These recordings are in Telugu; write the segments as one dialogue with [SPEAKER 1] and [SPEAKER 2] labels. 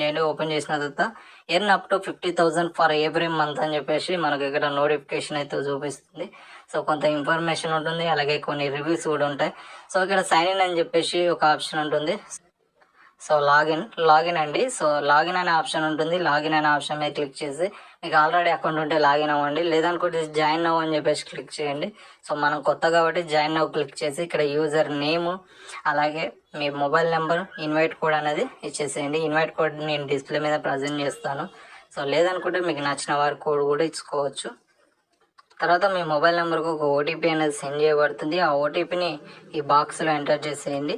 [SPEAKER 1] చేయండి. ఓపెన్ చేసిన తర్వాత earn up to fifty thousand for every month అని చెప్పేసి మనకు ఇక్కడ నోటిఫికేషన్ అయితే చూపిస్తుంది. సో కొంత ఇన్ఫర్మేషన్ ఉంటుంది. అలాగే కొన్ని రివ్యూస్ కూడా ఉంటాయి. సో ఇక్కడ సైన్ ఇన్ అని చెప్పేసి ఒక ఆప్షన్ ఉంటుంది. సో లాగిన్ లాగిన్ అండి. సో లాగిన్ అనే ఆప్షన్ ఉంటుంది. లాగిన్ అనే ఆప్షన్ మీద క్లిక్ చేసి మీకు ఆల్రెడీ అకౌంట్ ఉంటే లాగిన్ అవ్వండి. లేదనుకుంటే జాయిన్ అవ్వ అని చెప్పేసి క్లిక్ చేయండి. సో మనం కొత్త కాబట్టి జాయిన్ అవ్వ క్లిక్ చేసి ఇక్కడ యూజర్ నేమ్ అలాగే మీ మొబైల్ నెంబర్ ఇన్వైట్ కోడ్ అనేది ఇచ్చేసేయండి. ఇన్వైట్ కోడ్ నేను డిస్ప్లే మీద ప్రజెంట్ చేస్తాను. సో లేదనుకుంటే మీకు నచ్చిన వారి కోడ్ కూడా ఇచ్చుకోవచ్చు. తర్వాత మీ మొబైల్ నెంబర్కు ఒక ఓటీపీ అనేది సెండ్ చేయబడుతుంది. ఆ ఓటీపీని ఈ బాక్స్లో ఎంటర్ చేసేయండి.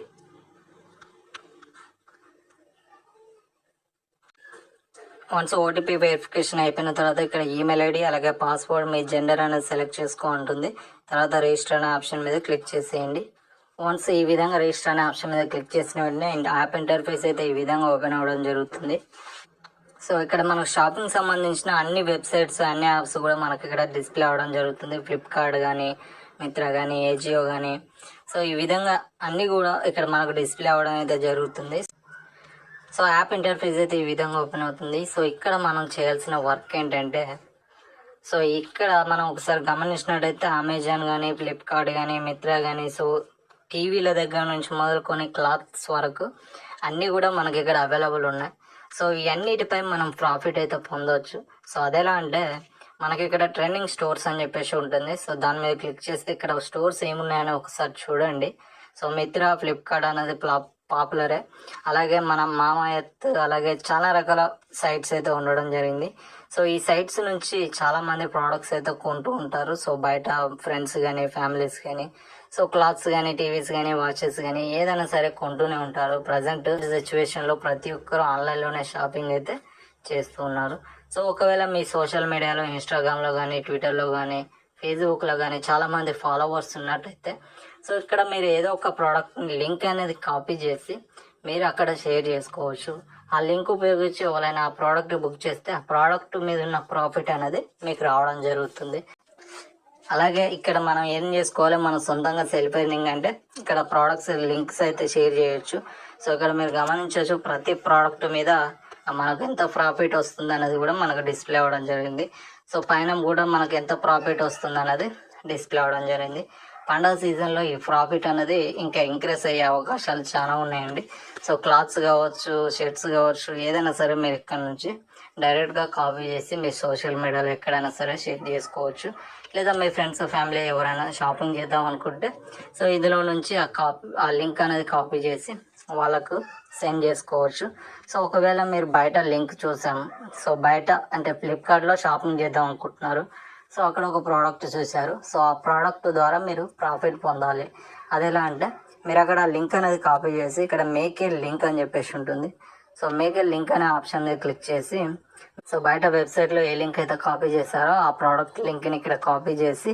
[SPEAKER 1] వన్స్ ఓటీపీ వెరిఫికేషన్ అయిపోయిన తర్వాత ఇక్కడ ఈమెయిల్ ఐడి అలాగే పాస్వర్డ్ మీ జెండర్ అనేది సెలెక్ట్ చేసుకో ఉంటుంది తర్వాత రిజిస్టర్ అనే ఆప్షన్ మీద క్లిక్ చేసేయండి. వన్స్ ఈ విధంగా రిజిస్టర్ అనే ఆప్షన్ మీద క్లిక్ చేసిన వెంటనే యాప్ ఇంటర్ఫేస్ అయితే ఈ విధంగా ఓపెన్ అవ్వడం జరుగుతుంది. సో ఇక్కడ మనకు షాపింగ్ సంబంధించిన అన్ని వెబ్సైట్స్ అన్ని యాప్స్ కూడా మనకి ఇక్కడ డిస్ప్లే అవ్వడం జరుగుతుంది. ఫ్లిప్కార్ట్ కానీ మిత్ర కానీ ఏజియో కానీ సో ఈ విధంగా అన్నీ కూడా ఇక్కడ మనకు డిస్ప్లే అవ్వడం అయితే జరుగుతుంది. సో యాప్ ఇంటర్ఫేస్ అయితే ఈ విధంగా ఓపెన్ అవుతుంది. సో ఇక్కడ మనం చేయాల్సిన వర్క్ ఏంటంటే సో ఇక్కడ మనం ఒకసారి గమనించినట్టయితే అమెజాన్ కానీ ఫ్లిప్కార్ట్ కానీ మిత్రా కానీ సో టీవీల దగ్గర నుంచి మొదలుకొని క్లాత్స్ వరకు అన్నీ కూడా మనకి ఇక్కడ అవైలబుల్ ఉన్నాయి. సో ఇవన్నిటిపై మనం ప్రాఫిట్ అయితే పొందవచ్చు సో అదెలా అంటే మనకి ఇక్కడ ట్రెండింగ్ స్టోర్స్ అని చెప్పేసి ఉంటుంది. సో దాని మీద క్లిక్ చేస్తే ఇక్కడ స్టోర్స్ ఏమున్నాయని ఒకసారి చూడండి. సో మిత్రా ఫ్లిప్కార్ట్ అనేది ప్లాప్ పాపులరే. అలాగే మన మామయత్ అలాగే చాలా రకాల సైట్స్ అయితే ఉండడం జరిగింది. సో ఈ సైట్స్ నుంచి చాలా మంది ప్రోడక్ట్స్ అయితే కొంటూ ఉంటారు. సో బయట ఫ్రెండ్స్ కానీ ఫ్యామిలీస్ కానీ సో క్లాత్స్ కానీ టీవీస్ కానీ వాచెస్ కానీ ఏదైనా సరే కొంటూనే ఉంటారు. ప్రజెంట్ సిచ్యువేషన్లో ప్రతి ఒక్కరు ఆన్లైన్లోనే షాపింగ్ అయితే చేస్తూ ఉన్నారు. సో ఒకవేళ మీ సోషల్ మీడియాలో ఇన్స్టాగ్రామ్లో కానీ ట్విట్టర్లో కానీ ఫేస్బుక్లో కానీ చాలా మంది ఫాలోవర్స్ ఉన్నట్టయితే సో ఇక్కడ మీరు ఏదో ఒక ప్రోడక్ట్ లింక్ అనేది కాపీ చేసి మీరు అక్కడ షేర్ చేసుకోవచ్చు. ఆ లింక్ ఉపయోగించి ఎవరైనా ఆ ప్రోడక్ట్ బుక్ చేస్తే ఆ ప్రోడక్ట్ మీద ఉన్న ప్రాఫిట్ అనేది మీకు రావడం జరుగుతుంది. అలాగే ఇక్కడ మనం ఏం చేసుకోవాలి? మనం సొంతంగా సెల్ఫ్ ఎర్నింగ్ అంటే ఇక్కడ ప్రోడక్ట్స్ లింక్స్ అయితే షేర్ చేయొచ్చు. సో ఇక్కడ మీరు గమనించవచ్చు ప్రతి ప్రోడక్ట్ మీద మనకు ఎంత ప్రాఫిట్ వస్తుంది అనేది కూడా మనకు డిస్ప్లే అవ్వడం జరిగింది. సో పైన కూడా మనకు ఎంత ప్రాఫిట్ వస్తుంది అనేది డిస్ప్లే అవ్వడం జరిగింది. పండగ సీజన్లో ఈ ప్రాఫిట్ అనేది ఇంకా ఇంక్రీస్ అయ్యే అవకాశాలు చాలా ఉన్నాయండి. సో క్లాత్స్ కావచ్చు షర్ట్స్ కావచ్చు ఏదైనా సరే మీరు ఇక్కడ నుంచి డైరెక్ట్గా కాపీ చేసి మీ సోషల్ మీడియాలో ఎక్కడైనా సరే షేర్ చేసుకోవచ్చు. లేదా మీ ఫ్రెండ్స్ ఫ్యామిలీ ఎవరైనా షాపింగ్ చేద్దాం అనుకుంటే సో ఇందులో నుంచి ఆ కాపీ ఆ లింక్ అనేది కాపీ చేసి వాళ్ళకు సెండ్ చేసుకోవచ్చు. సో ఒకవేళ మీరు బయట లింక్ చూసాము సో బయట అంటే ఫ్లిప్కార్ట్లో షాపింగ్ చేద్దాం అనుకుంటున్నారు సో అక్కడ ఒక ప్రోడక్ట్ చూశారు. సో ఆ ప్రోడక్ట్ ద్వారా మీరు ప్రాఫిట్ పొందాలి. అది ఎలా అంటే మీరు అక్కడ లింక్ అనేది కాపీ చేసి ఇక్కడ మేక్ ఏ లింక్ అని చెప్పేసి ఉంటుంది. సో మేక్ ఏ లింక్ అనే ఆప్షన్ మీద క్లిక్ చేసి సో బయట వెబ్సైట్లో ఏ లింక్ అయితే కాపీ చేశారో ఆ ప్రోడక్ట్ లింక్ని ఇక్కడ కాపీ చేసి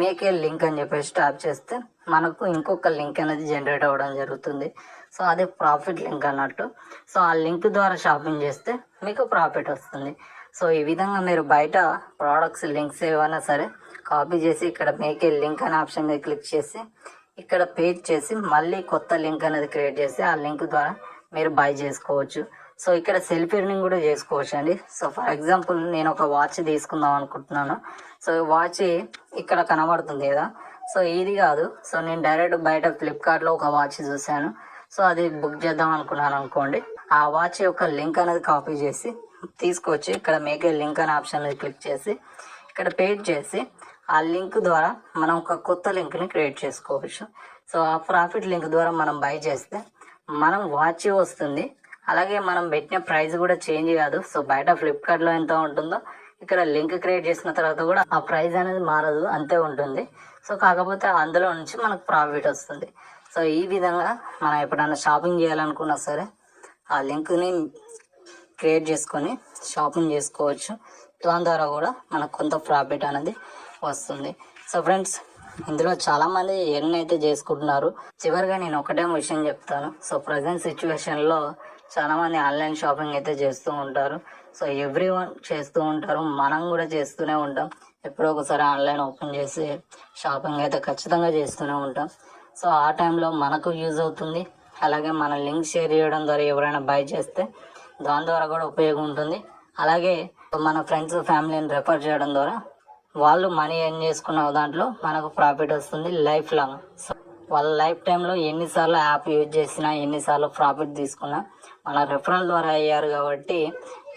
[SPEAKER 1] మేక్ ఏ లింక్ అని చెప్పేసి ట్యాప్ చేస్తే మనకు ఇంకొక లింక్ అనేది జనరేట్ అవ్వడం జరుగుతుంది. సో అదే ప్రాఫిట్ లింక్ అన్నట్టు. సో ఆ లింక్ ద్వారా షాపింగ్ చేస్తే మీకు ప్రాఫిట్ వస్తుంది. సో ఈ విధంగా మీరు బయట ప్రోడక్ట్స్ లింక్స్ ఏమైనా సరే కాపీ చేసి ఇక్కడ మేకే లింక్ అనే ఆప్షన్ మీద క్లిక్ చేసి ఇక్కడ పేజ్ చేసి మళ్ళీ కొత్త లింక్ అనేది క్రియేట్ చేసి ఆ లింక్ ద్వారా మీరు బై చేసుకోవచ్చు. సో ఇక్కడ సెల్ఫ్ ఎర్నింగ్ కూడా చేసుకోవచ్చు అండి. సో ఫర్ ఎగ్జాంపుల్ నేను ఒక వాచ్ తీసుకుందాం అనుకుంటున్నాను. సో వాచ్ ఇక్కడ కనబడుతుంది కదా. సో ఇది కాదు. సో నేను డైరెక్ట్ బయట ఫ్లిప్కార్ట్లో ఒక వాచ్ చూశాను. సో అది బుక్ చేద్దాం అనుకున్నాను అనుకోండి. ఆ వాచ్ యొక్క లింక్ అనేది కాపీ చేసి తీసుకొచ్చి ఇక్కడ మేక్ ఏ లింక్ అనే ఆప్షన్ క్లిక్ చేసి ఇక్కడ పేజ్ చేసి ఆ లింక్ ద్వారా మనం ఒక కొత్త లింక్ని క్రియేట్ చేసుకోవచ్చు. సో ఆ ప్రాఫిట్ లింక్ ద్వారా మనం బై చేస్తే మనం వాచ్ వస్తుంది. అలాగే మనం పెట్టిన ప్రైస్ కూడా చేంజ్ కాదు. సో బయట ఫ్లిప్కార్ట్లో ఎంత ఉంటుందో ఇక్కడ లింక్ క్రియేట్ చేసిన తర్వాత కూడా ఆ ప్రైస్ అనేది మారదు అంతే ఉంటుంది. సో కాకపోతే అందులో నుంచి మనకు ప్రాఫిట్ వస్తుంది. సో ఈ విధంగా మనం ఎప్పుడైనా షాపింగ్ చేయాలనుకున్నా సరే ఆ లింక్ని క్రియేట్ చేసుకొని షాపింగ్ చేసుకోవచ్చు. దాని ద్వారా కూడా మనకు కొంత ప్రాఫిట్ అనేది వస్తుంది. సో ఫ్రెండ్స్ ఇందులో చాలామంది ఎర్న్ అయితే చేసుకుంటున్నారు. చివరిగా నేను ఒకటే విషయం చెప్తాను. సో ప్రజెంట్ సిచ్యువేషన్లో చాలామంది ఆన్లైన్ షాపింగ్ అయితే చేస్తూ ఉంటారు. సో ఎవ్రీ వన్ చేస్తూ ఉంటారు. మనం కూడా చేస్తూనే ఉంటాం. ఎప్పుడో ఒకసారి ఆన్లైన్ ఓపెన్ చేసి షాపింగ్ అయితే ఖచ్చితంగా చేస్తూనే ఉంటాం. సో ఆ టైంలో మనకు యూజ్ అవుతుంది. అలాగే మన లింక్ షేర్ చేయడం ద్వారా ఎవరైనా బై చేస్తే దాని ద్వారా కూడా ఉపయోగం ఉంటుంది. అలాగే మన ఫ్రెండ్స్ ఫ్యామిలీని రెఫర్ చేయడం ద్వారా వాళ్ళు మనీ ఎర్న్ చేసుకున్న దాంట్లో మనకు ప్రాఫిట్ వస్తుంది లైఫ్ లాంగ్. సో వాళ్ళ లైఫ్ టైంలో ఎన్నిసార్లు యాప్ యూజ్ చేసినా ఎన్నిసార్లు ప్రాఫిట్ తీసుకున్నా మన రెఫరల్ ద్వారా అయ్యారు కాబట్టి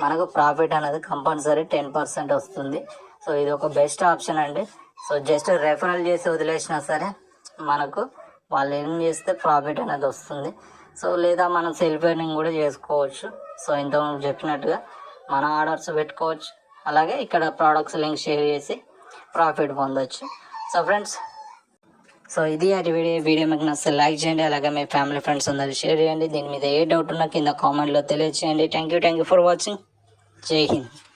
[SPEAKER 1] మనకు ప్రాఫిట్ అనేది కంపల్సరీ టెన్ పర్సెంట్ వస్తుంది. సో ఇది ఒక బెస్ట్ ఆప్షన్ అండి. సో జస్ట్ రెఫరల్ చేసి వదిలేసినా సరే మనకు వాళ్ళు ఏం చేస్తే ప్రాఫిట్ అనేది వస్తుంది. సో లేదా మనం సెల్ఫ్ ఎర్నింగ్ కూడా చేసుకోవచ్చు. సో ఇంతకుముందు చెప్పినట్టుగా మన ఆర్డర్స్ పెట్టుకోవచ్చు. అలాగే ఇక్కడ ప్రోడక్ట్స్ లింక్ షేర్ చేసి ప్రాఫిట్ పొందొచ్చు. సో ఫ్రెండ్స్ సో ఇది అది వీడియో. వీడియో మీకు నచ్చితే లైక్ చేయండి. అలాగే మీ ఫ్యామిలీ ఫ్రెండ్స్ అందరూ షేర్ చేయండి. దీని మీద ఏ డౌట్ ఉన్నా కింద కామెంట్లో తెలియజేయండి thank you thank you for watching జై హింద్